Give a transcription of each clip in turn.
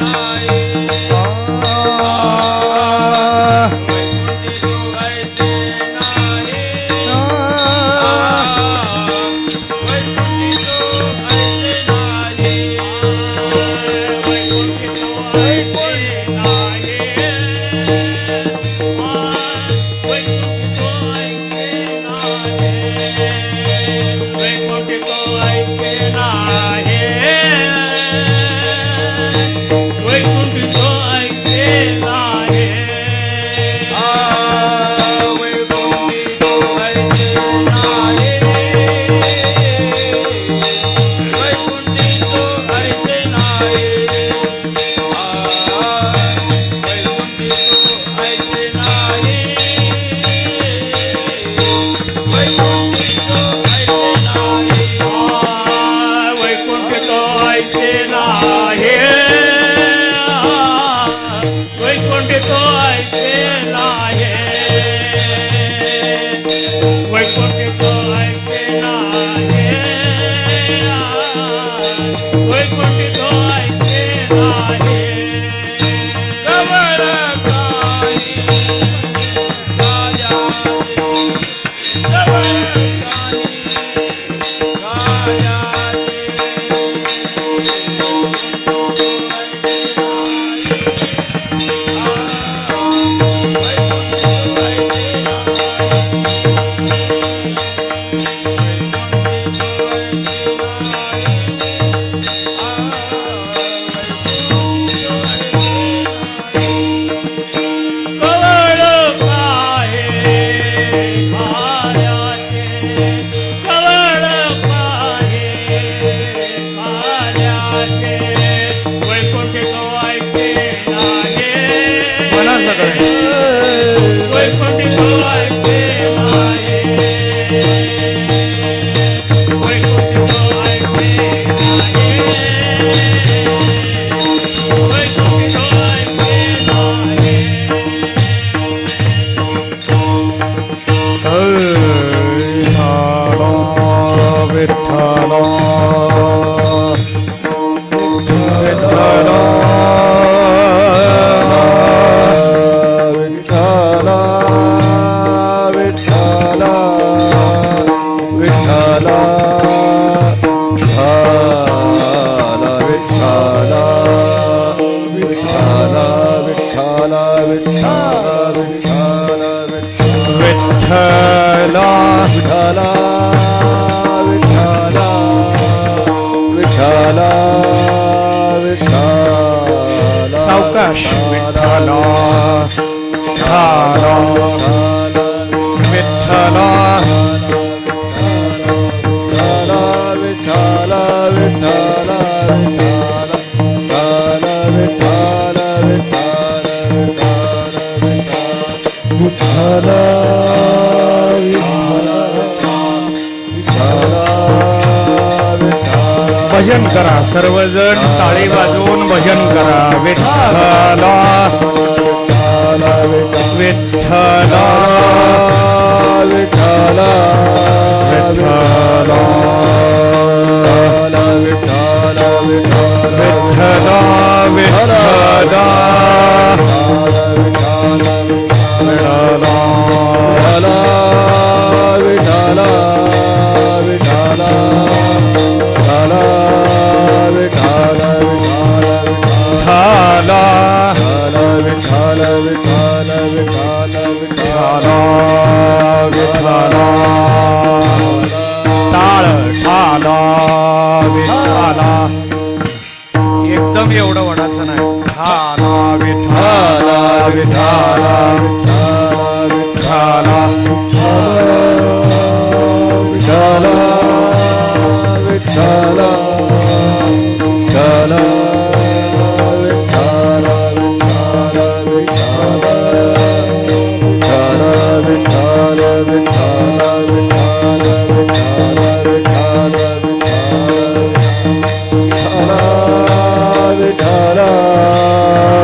nai Vitthal Vitthal Vitthal Vitthal Vitthal भजन करा सर्वजण ताळी वाजवून भजन करा. विठ्ठला विठ्ठला विठ्ठला विठ्ठला विठ्ठला विठ्ठला विठ्ठला Hallelujah.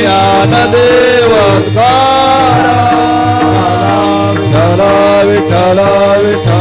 ज्ञानदेव विठला विठला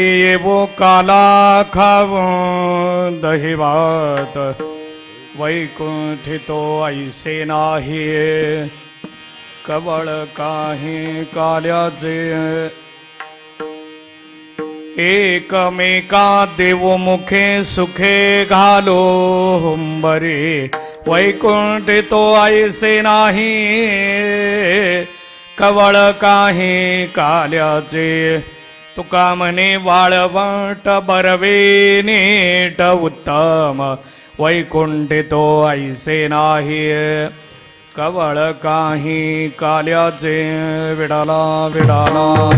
येवो काला खाव दही भात वैकुंठितो ऐसे नाही कवळ काही काल्याचे। एकमेका देवमुखे सुखे घालो हुंबरे वैकुंठितो ऐसे नाही कवळ काही काल्याचे। तुका म्हणे वाळवट बरवे नीट उत्तम. वैकुंठितो ऐसे नाही. कवळ काही काल्याचे विडाला विडाला.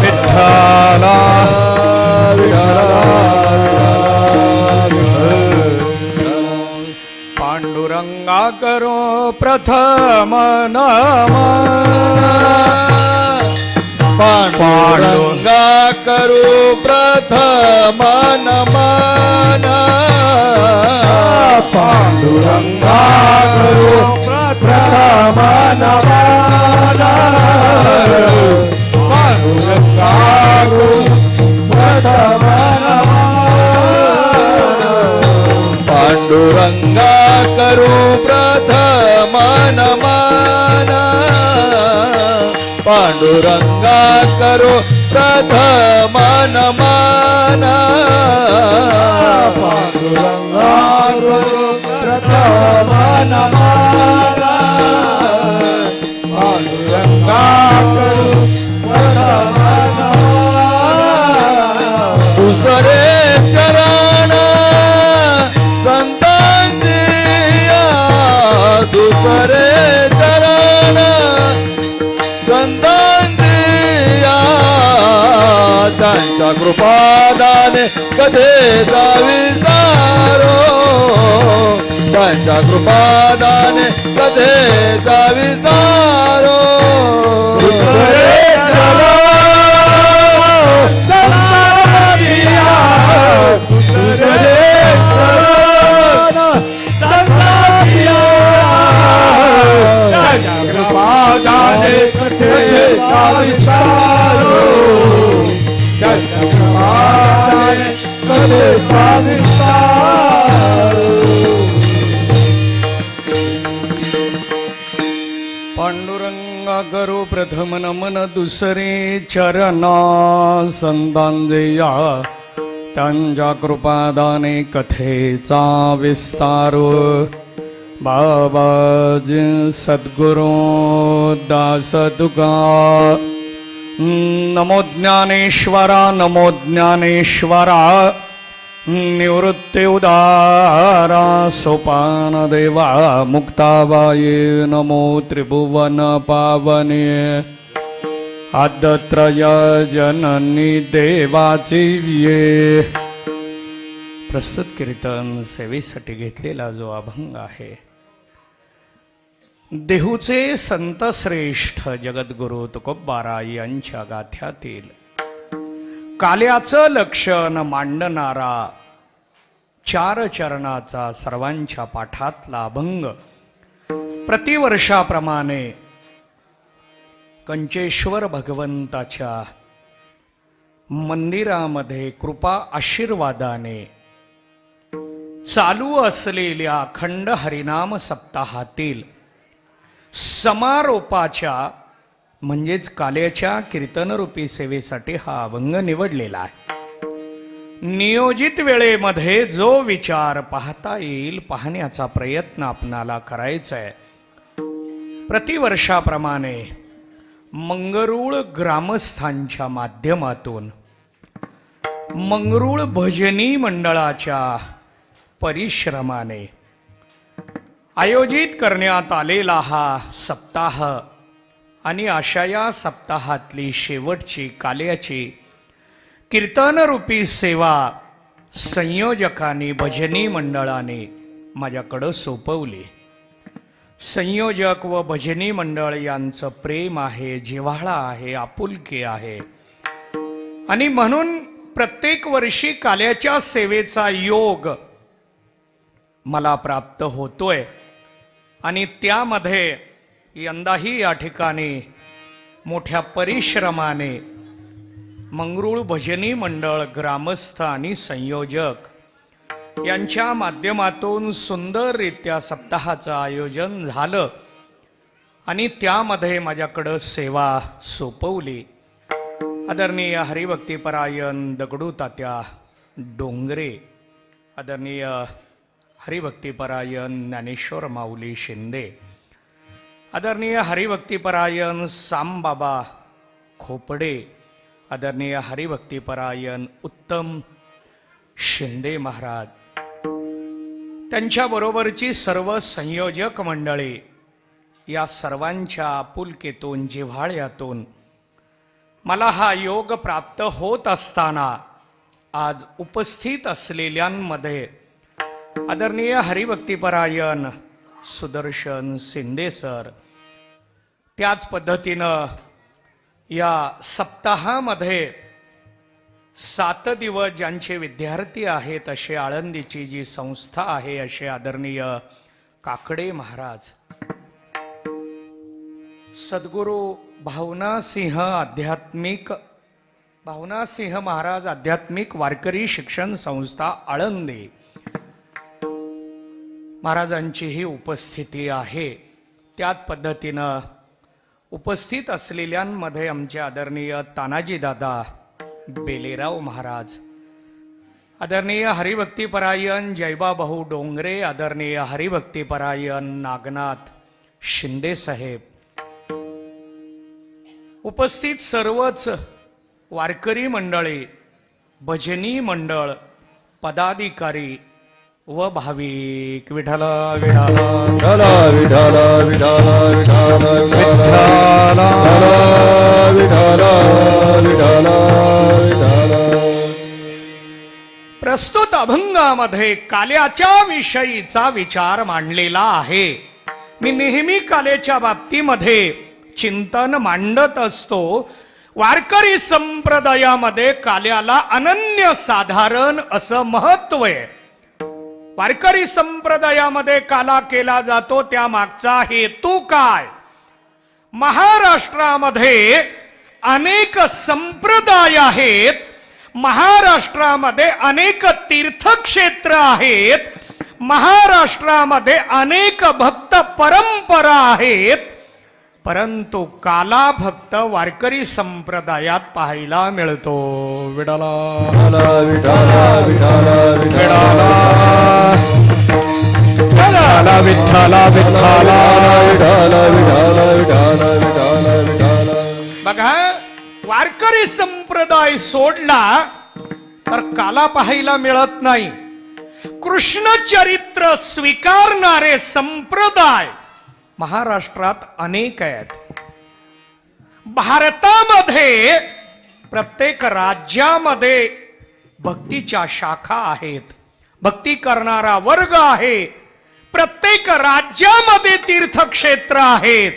विठ्ठला. पांडुरंगा करो प्रथम नमन पांडुरंगा करू प्रथम नमन पांडुरंगा करू प्रथम नमन पांडुरंगा करू प्रथम पांडुरंगा करू प्रथम नमन पांडुरंगा करू प्रथम नमन पांडुरंगा करू प्रथम नमन पांडुरंगा करू प्रथम दुसरे तुझ्या कृपादाने कधे जाविदारो त्यांच्या कृपादाने कधे जाविदारो Oh, कृपादाने कधे कृपादाने कथेचा पांडुरंगा करू प्रथम नमन दुसरे चरणा संतांजया त्यांच्या कृपादाने कथेचा विस्तार. बाबाजी सद्गुरु दास तुका नमो ज्ञानेश्वरा नमो ज्ञानेश्वरा निवृत्ती उदारा सोपान देवा नमो त्रिभुवन पावने। आदत्रय जननी देवाची ये प्रस्तुत कीर्तन सेवेसाठी घेतलेला जो अभंग आहे देहूचे संतश्रेष्ठ जगद्गुरु तुकोबारा यांच्या गाथ्यातील काल्याचं लक्षण मांडणारा चार चरणाचा सर्वांच्या पाठातला अभंग प्रतिवर्षाप्रमाणे कंचेश्वर भगवंताच्या मंदिरामध्ये कृपा आशीर्वादाने चालू असलेल्या अखंड हरिनाम सप्ताहातील समारोपाच्या म्हणजेच काल्याच्या कीर्तनरूपी सेवेसाठी हा अभंग निवडलेला आहे. नियोजित वेळेमध्ये जो विचार पाहता येईल पाहण्याचा प्रयत्न आपणाला करायचा आहे प्रतिवर्षाप्रमाणे मंगरुळ ग्रामस्थांच्या माध्यमातून मंगरुळ भजनी मंडळाच्या परिश्रमाने आयोजित करण्यात आलेला हा सप्ताह आणि अशा या सप्ताहातली शेवटची काल्याची कीर्तनरूपी सेवा संयोजकांनी भजनी मंडळाने माझ्याकडं सोपवली. संयोजक व भजनी मंडळ यांचं प्रेम आहे जिव्हाळा आहे आपुलकी आहे. आणि म्हणून प्रत्येक वर्षी काल्याच्या सेवेचा योग मला प्राप्त होतोय. आणि त्यामध्ये यंदाही या ठिकाणी मोठ्या परिश्रमाने मंगरुळ भजनी मंडळ ग्रामस्थ आणि संयोजक यांच्या माध्यमातून सुंदररित्या सप्ताहाचं आयोजन झालं. आणि त्यामध्ये माझ्याकडं सेवा सोपवली. आदरणीय हरिभक्तीपरायण दगडू तात्या डोंगरे. आदरणीय हरिभक्तिपरायण ज्ञानेश्वर माऊली शिंदे. आदरणीय हरिभक्तीपरायण सामबाबा खोपडे. आदरणीय हरिभक्तिपरायण उत्तम शिंदे महाराज. त्यांच्याबरोबरची सर्व संयोजक मंडळी या सर्वांच्या आपुलकीतून जिव्हाळ्यातून मला हा योग प्राप्त होत असताना आज उपस्थित असलेल्यांमध्ये आदरणीय हरिभक्तीपरायण सुदर्शन शिंदे सर त्याच पद्धतीनं या सप्ताहामध्ये सात दिवस ज्यांचे विद्यार्थी आहेत असे आळंदीची जी संस्था आहे असे आदरणीय काकडे महाराज. सद्गुरू भावनासिंह आध्यात्मिक भावनासिंह महाराज आध्यात्मिक वारकरी शिक्षण संस्था आळंदी. महाराजांची ही उपस्थिती आहे. त्याच पद्धतीनं उपस्थित असलेल्यांमध्ये आमचे आदरणीय तानाजीदादा बेलेराव महाराज आदरणीय हरिभक्तीपरायण जैबाभाऊ डोंगरे आदरणीय हरिभक्तीपरायण नागनाथ शिंदे साहेब. उपस्थित सर्वच वारकरी मंडळी भजनी मंडळ पदाधिकारी व भाविक विठाला विठाला विठाला विठाला विठाला विठाला विठाला विठाला प्रस्तुत अभंगामध्ये काल्याच्या विषयीचा विचार मांडलेला आहे. मी नेहमी कालेच्या बाबतीमध्ये चिंतन मांडत असतो. वारकरी संप्रदायामध्ये काल्याला अनन्य साधारण असं महत्त्व आहे. वारकरी संप्रदायामध्ये काला केला जातो त्या मागचा हेतू काय? महाराष्ट्रामध्ये अनेक संप्रदाय आहेत महाराष्ट्रामध्ये अनेक तीर्थक्षेत्र आहेत महाराष्ट्रामध्ये अनेक भक्त परंपरा आहेत परंतु काला भक्त वारकरी संप्रदायात पाहायला मिळतो. विडाला. बघा वारकरी संप्रदाय सोडला तर काला पाहायला मिळत नाही. कृष्ण चरित्र स्वीकारणारे संप्रदाय महाराष्ट्रात अनेक आहेत. भारतामध्ये प्रत्येक राज्यामध्ये भक्तीच्या शाखा आहेत. भक्ती करणारा वर्ग आहे. प्रत्येक राज्यामध्ये तीर्थक्षेत्र आहेत.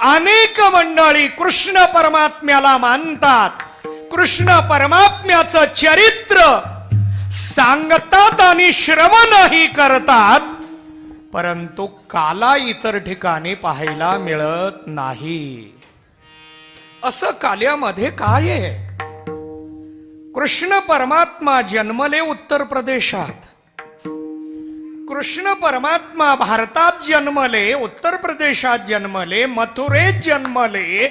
अनेक मंडळी कृष्ण परमात्म्याला मानतात. कृष्ण परमात्म्याचं चरित्र सांगतात आणि श्रवणही करतात. परंतु काला इतर ठिकाणी पाहायला मिळत नाही. असं काल्यामध्ये काय आहे? कृष्ण परमात्मा जन्मले उत्तर प्रदेशात. कृष्ण परमात्मा भारतात जन्मले उत्तर प्रदेशात जन्मले मथुरेत जन्मले.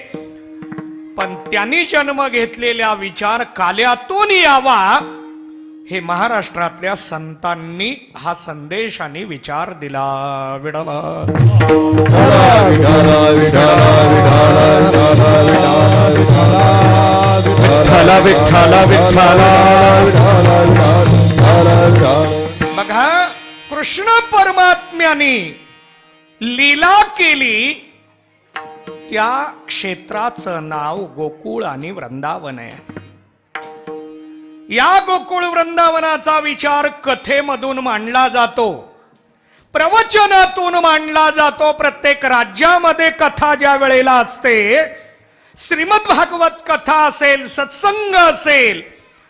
पण त्यांनी जन्म घेतलेल्या विचार काल्यातून यावा हे महाराष्ट्रातल्या संतांनी हा संदेश आणि विचार दिला. विडाला. बघा कृष्ण परमात्म्याने लीला केली. त्या क्षेत्राचं नाव गोकुळ आणि वृंदावन आहे. या गोकुळ वृंदावनाचा विचार कथेमधून मांडला जातो. प्रवचनातून मांडला जातो. प्रत्येक राज्यामध्ये कथा ज्या वेळेला असते श्रीमद भागवत कथा असेल सत्संग असेल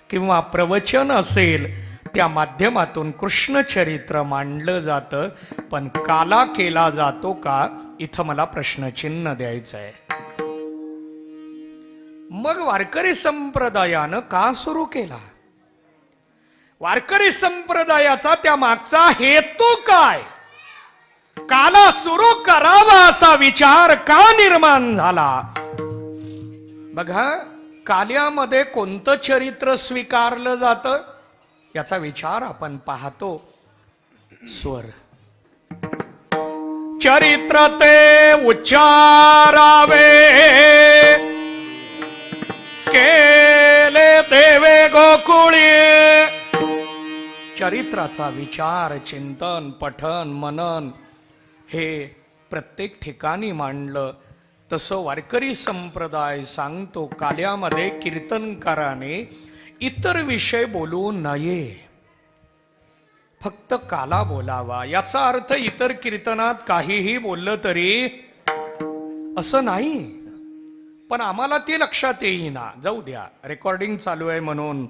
किंवा प्रवचन असेल त्या माध्यमातून कृष्ण चरित्र मांडलं जातं. पण काला केला जातो का? इथं मला प्रश्नचिन्ह द्यायचं आहे मग वारकरी संप्रदायानं का सुरू केला? वारकरी संप्रदायाचा त्या मागचा हेतू काय? काला सुरू करावा असा विचार का निर्माण झाला? बघा काल्यामध्ये कोणतं चरित्र स्वीकारलं जातं? याचा विचार आपण पाहतो. स्वर. चरित्र ते उच्चारावे. केले देवे गोकुळी. चरित्राचा विचार चिंतन पठन मनन हे प्रत्येक ठिकाणी मांडलं. तसं वारकरी संप्रदाय सांगतो काल्यामध्ये कीर्तनकाराने इतर विषय बोलू नये. फक्त काला बोलावा. याचा अर्थ इतर कीर्तनात काहीही बोललं तरी असं नाही. पण आम्हाला ते लक्षात येईना. जाऊ द्या. रेकॉर्डिंग चालू आहे म्हणून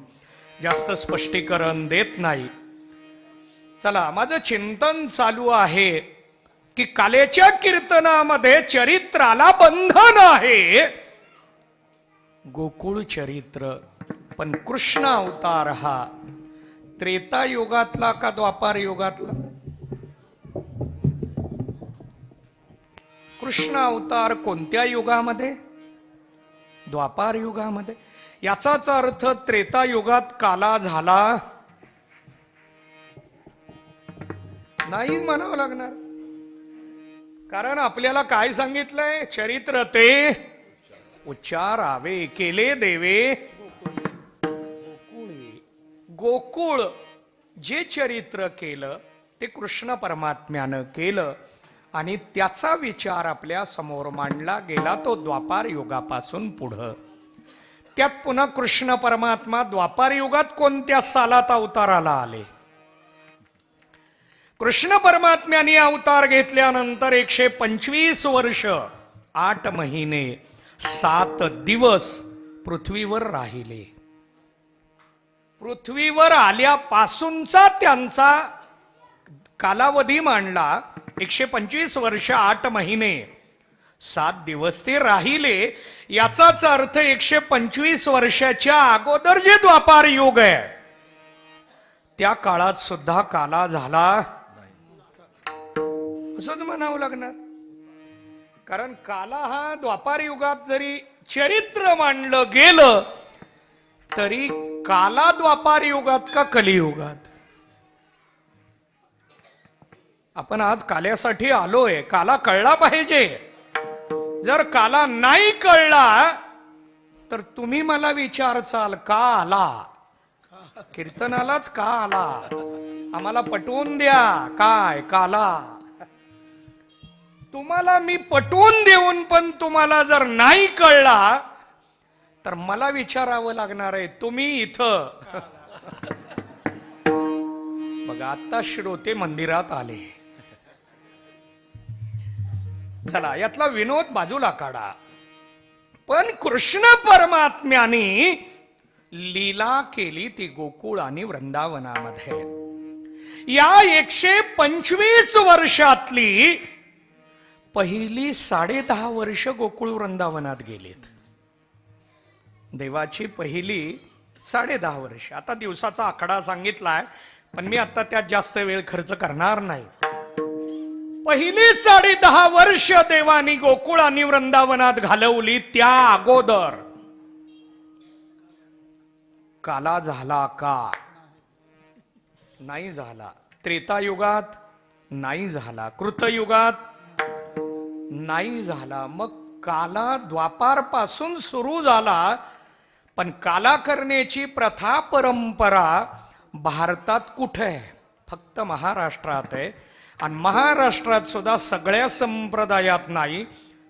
जास्त स्पष्टीकरण देत नाही. चला माझं चिंतन चालू आहे की कालेच्या कीर्तनामध्ये चरित्राला बंधन आहे. गोकुळ चरित्र पण कृष्ण अवतार हा. त्रेता युगातला का द्वापार युगातला कृष्ण अवतार कोणत्या युगामध्ये? द्वापार युगामध्ये. याचाच अर्थ त्रेता युगात काला झाला. नाही म्हणावं लागणार. कारण आपल्याला काय सांगितलंय? चरित्र ते उच्चारावे केले देवे. गोकुळ जे चरित्र केलं ते कृष्ण परमात्म्यानं केलं. आणि त्याचा विचार आपल्यासमोर मांडला गेला तो द्वापार युगापासून पुढं. त्यात पुन्हा कृष्ण परमात्मा द्वापार युगात कोणत्या सालात अवताराला आले? कृष्ण परमात्म्याने अवतार घेतल्यानंतर एकशे पंचवीस वर्ष आठ महिने सात दिवस पृथ्वीवर राहिले. पृथ्वीवर आल्यापासूनचा त्यांचा कालावधी मांडला एकशे पंचवीस वर्ष आठ महिने. सात दिवस ते राहिले. याचाच अर्थ एकशे पंचवीस वर्षाच्या अगोदर जे द्वापार युग आहे त्या काळात सुद्धा काला झाला असंच म्हणावं लागणार. कारण काला हा द्वापार युगात जरी चरित्र मांडलं गेलं तरी काला द्वापार युगात का कलियुगात? आपण आज काल्यासाठी आलोय. काला कळला पाहिजे. जर काला नाही कळला तर तुम्ही मला विचारचाल का आला? कीर्तनालाच का आला? आम्हाला पटवून द्या. काय? काला? तुम्हाला मी पटवून देऊन पण तुम्हाला जर नाही कळला तर मला विचारावं लागणार आहे तुम्ही इथं. बघा आता श्रोते मंदिरात आले. चला यातला विनोद बाजूला काढा. पण कृष्ण परमात्म्याने लीला केली ती गोकुळ आणि वृंदावनामध्ये. या एकशे पंचवीस वर्षातली पहिली साडे दहा वर्ष गोकुळ वृंदावनात गेलीत. देवाची पहिली साडे दहा वर्ष. आता दिवसाचा आकडा सांगितलाय पण मी आता त्यात जास्त वेळ खर्च करणार नाही. पहिली साडे दहा वर्ष देवानी गोकुळ आणि वृंदावनात घालवली त्या अगोदर. काला झाला का? नाही झाला. त्रेतायुगात नाही झाला. कृतयुगात नाही झाला. मग काला द्वापारपासून सुरू झाला. पण काला करण्याची प्रथा परंपरा भारतात कुठे आहे? फक्त महाराष्ट्रात आहे. आणि महाराष्ट्रात सुद्धा सगळ्या संप्रदायात नाही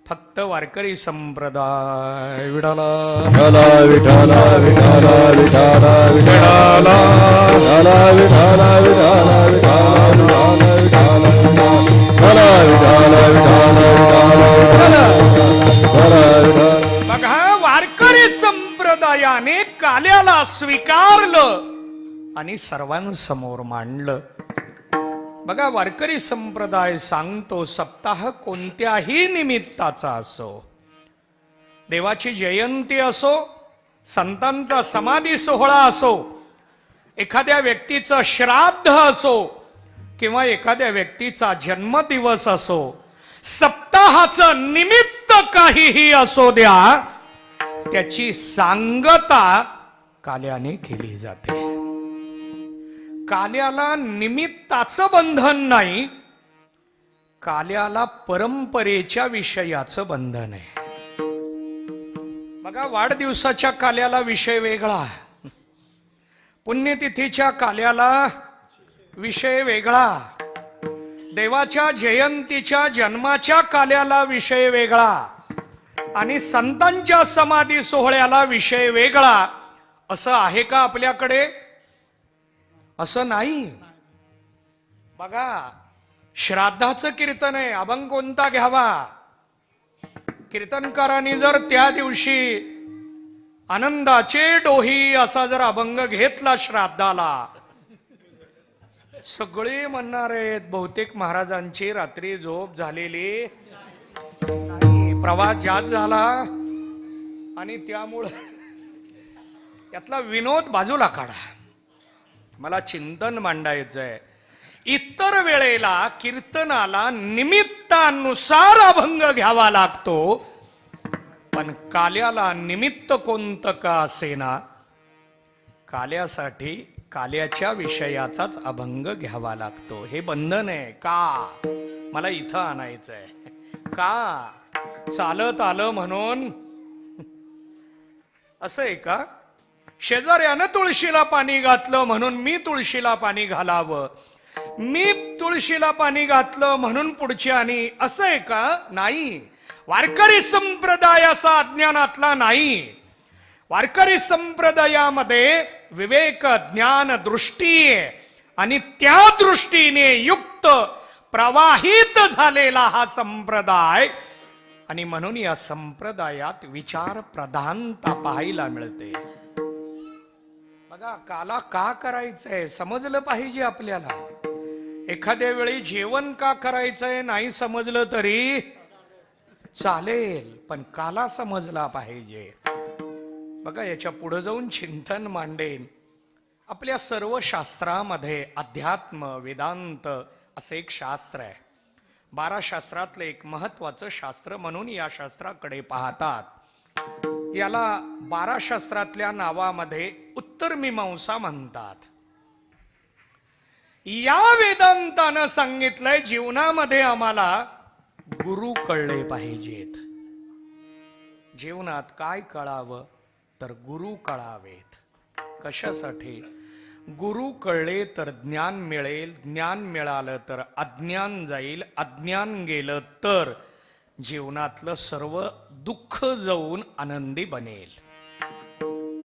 फक्त वारकरी संप्रदाय. विडाला विठाला विठाला विठाला विठाला विठाला विठाला विठाला विठाला विठाला विठाला विठाला विठाला विठाला विठाला विठाला बघा वारकरी संप्रदायाने काल्याला स्वीकारलं आणि सर्वांसमोर मांडलं. बघा वारकरी संप्रदाय सांगतो सप्ताह कोणत्याही निमित्ताचा असो. देवाची जयंती असो संतांचा समाधी सोहळा असो एखाद्या व्यक्तीचं श्राद्ध असो किंवा एखाद्या व्यक्तीचा जन्मदिवस असो सप्ताहाचं निमित्त काहीही असो द्या त्याची सांगता काल्याने केली जाते. काल्याला निमित्ताचं बंधन नाही काल्याला परंपरेच्या विषयाचं बंधन आहे. बघा वाढदिवसाच्या काल्याला विषय वेगळा पुण्यतिथीच्या काल्याला विषय वेगळा. देवाच्या जयंतीच्या जन्माच्या काल्याला विषय वेगळा. आणि संतांच्या समाधी सोहळ्याला विषय वेगळा. असं आहे का आपल्याकडे? असं नाही. बघा श्राद्धाचं कीर्तन आहे अभंग कोणता घ्यावा? कीर्तनकारांनी जर त्या दिवशी आनंदाचे डोही असा जर अभंग घेतला श्राद्धाला सगळे म्हणणार आहेत बहुतेक महाराजांची रात्री झोप झालेली प्रवास जास्त झाला आणि त्यामुळं यातला विनोद बाजूला काढा. मला चिंतन मांडायचंय. इतर वेळेला कीर्तनाला निमित्तानुसार अभंग घ्यावा लागतो. पण काल्याला निमित्त कोणतं का असेना? काल्यासाठी काल्याच्या विषयाचाच अभंग घ्यावा लागतो. हे बंधन आहे. का? मला इथं आणायचं आहे का? चालत आलं म्हणून. असं आहे का? शेजाऱ्यानं तुळशीला पाणी घातलं म्हणून मी तुळशीला पाणी घालावं. मी तुळशीला पाणी घातलं म्हणून पुढच्यानी असं आहे का? नाही. वारकरी संप्रदाय असा अज्ञानातला नाही. वारकरी संप्रदायामध्ये विवेक ज्ञान दृष्टी आहे आणि त्या दृष्टीने युक्त प्रवाहित झालेला हा संप्रदाय आणि म्हणून या संप्रदायात विचार प्रधानता पाहायला मिळते. बघा काला का करायचंय? समजलं पाहिजे आपल्याला. एखाद्या वेळी जेवण का करायचंय नाही समजलं तरी चालेल पण काला समजला पाहिजे. बघा याच्यापुढे जाऊन चिंतन मांडेन. आपल्या सर्व शास्त्रामध्ये अध्यात्म वेदांत असे एक शास्त्र आहे. बारा शास्त्रातलं एक महत्वाचं शास्त्र म्हणून या शास्त्राकडे पाहतात. याला बारा शास्त्रातल्या नावामध्ये उत्तर मीमांसा म्हणतात. या वेदांतानं सांगितलंय जीवनामध्ये आम्हाला गुरु कळले पाहिजेत. जीवनात काय कळावं तर गुरु कळावेत. कशासाठी? गुरु कळले तर ज्ञान मिळेल ज्ञान मिळालं तर अज्ञान जाईल अज्ञान गेलं तर जीवनातलं सर्व दुःख जाऊन आनंदी बनेल.